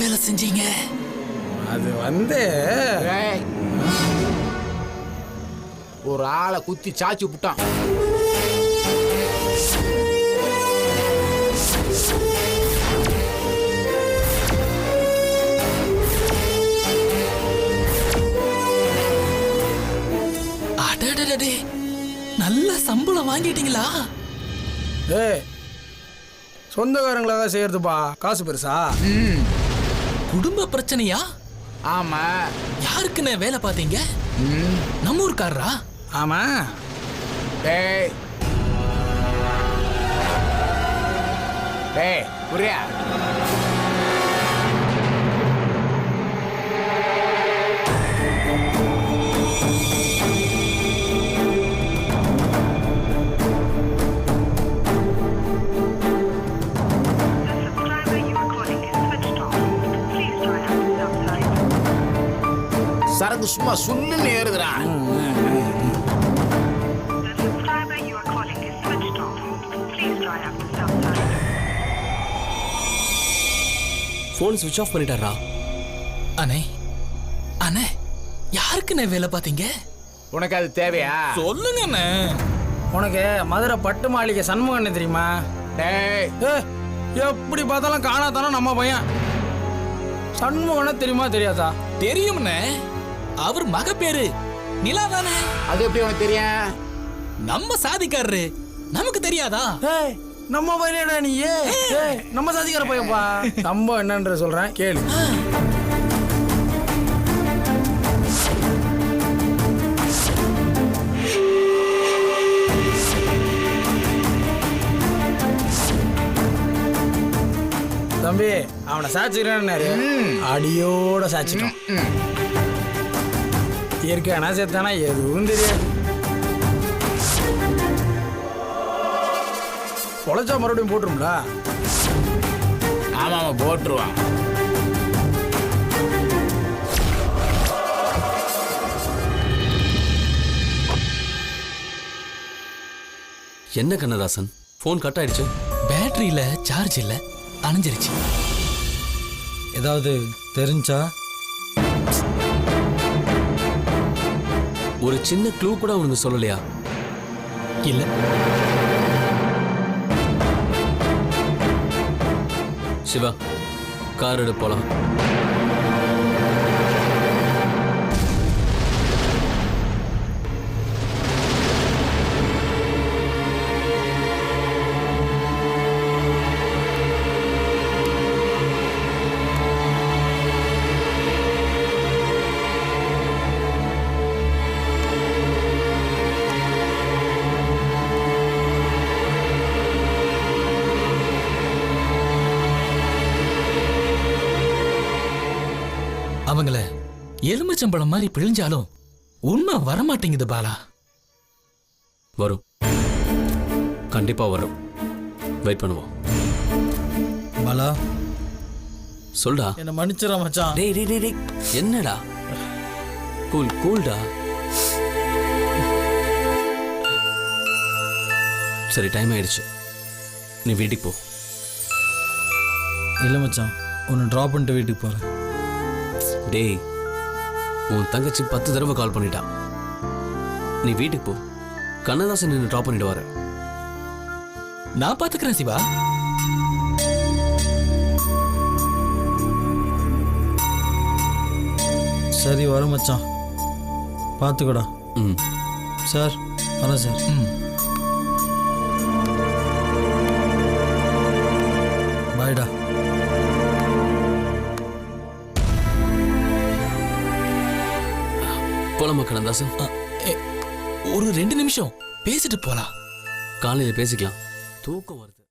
செஞ்சீங்க? அது வந்து. ஒரு ஆளை குத்தி சாச்சி விட்டான். அடடடடே. நல்ல சம்பளம் வாங்கிட்டீங்களா? ஏய் சொந்தக்காரங்களாக செய்யறதுப்பா. காசு பெருசா? குடும்ப பிரச்சனையா? ஆமா. யாருக்குண்ணே வேலை பார்த்தீங்க. நம்ம ஊர்க்காரரா? ஆமா. டேய். டேய் புரியா? Try after some time. Phone சுவிட்ச் ஆஃப் பண்ணிட்டாரா அண்ணே அண்ணே யாருக்குண்ணே வேலை பார்த்தீங்க? உனக்கு அது தேவையா? சொல்லுங்கண்ணே. உனக்கு மதுரை பட்டு மாளிகை சண்முகண்ணே தெரியுமா? டேய். எப்படி பார்த்தாலும் காணாதானே நம்ம பையன்? சண்முகண்ணே தெரியுமா தெரியாதா? தெரியும்ண்ணே. அவர் மக பேரு நிலா தானே? அது எப்படி உனக்கு தெரியும்? நம்ம சாதிக்காரரு. நமக்கு தெரியாதா? ஏய் நம்ம பையனடா நீ? ஏய் நம்ம சாதிக்கார பையன்ப்பா சம்பவம் என்னன்ற சொல்றேன் கேளு. தம்பி அவனை சாச்சிக்கிறான்னாரு அடியோட சாச்சிட்டோம் இயற்கையானா செத்தானா எதுவும் தெரியாது. பொழைச்சா மறுபடியும் போட்டுரும்ல? ஆமா ஆமா போட்டுருவான். என்ன கண்ணதாசன்? ஃபோன் கட் ஆயிடுச்சு. பேட்டரியில சார்ஜ் இல்ல அணைஞ்சிருச்சு. ஏதாவது தெரிஞ்சா? ஒரு சின்ன க்ளூ கூட உனக்கு சொல்லலையா? இல்ல. சிவா கார் எடு போலாம். அவங்கள எலுமிச்சம்பழம் மாதிரி பிழிஞ்சாலும் உண்மை வரமாட்டேங்குது பாலா. வரும். கண்டிப்பா வரும். வெயிட் பண்ணுவோம். பாலா. சொல்டா. என்ன மன்னிச்சிட மச்சான். டேய் டேய் டேய், டேய். என்னடா? கூல் கூல்டா சரி டைம் ஆயிடுச்சு. நீ வீட்டுக்கு போ. இல்லை மச்சான் உன்னை ட்ராப் பண்ணிட்டு வீட்டுக்கு போகிறேன் டேய் உன் தங்கச்சி பத்து தடவை கால் பண்ணிட்டா. நீ வீட்டுக்கு போ. கண்ணதாசன் நின்று ட்ராப் பண்ணிட்டு வர நான் பாத்துக்கிறேன் சிவா. சரி வரும் மச்சான். பார்த்துக்கடா ம். சார் வரேன் சார். ம். போலாமா கண்ணதாசன்? ஒரு ரெண்டு நிமிஷம். பேசிட்டு போலாம். காலையில பேசிக்கலாம். தூக்கம் வருது.